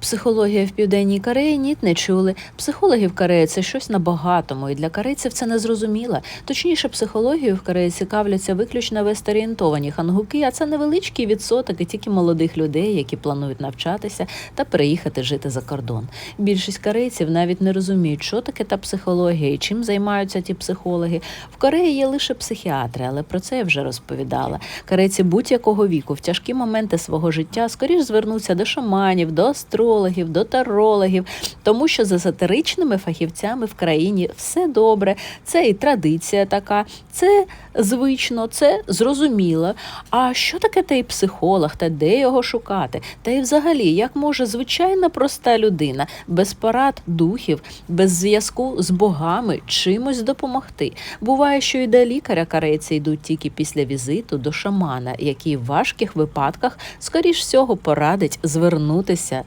Психологія в південній Кореї ніт не чули. Психологи в Кореї це щось на багатому, і для корейців це не зрозуміло. Точніше, психологією в Кореї цікавляться виключно весторієнтовані хангуки, а це невеличкий відсоток і тільки молодих людей, які планують навчатися та переїхати жити за кордон. Більшість корейців навіть не розуміють, що таке та психологія і чим займаються ті психологи. В Кореї є лише психіатри, але про це я вже розповідала. Корейці будь-якого віку в тяжкі моменти свого життя скоріш звернуться до шаманів, до астрологів, до тарологів, тому що за езотеричними фахівцями в країні все добре. Це і традиція така, це звично, це зрозуміло. А що таке той психолог та де його шукати? Та й взагалі, як може звичайна проста людина без порад духів, без зв'язку з богами чимось допомогти? Буває, що і до лікаря корейці йдуть тільки після візиту до шамана, який в важких випадках, скоріш всього, порадить звернутися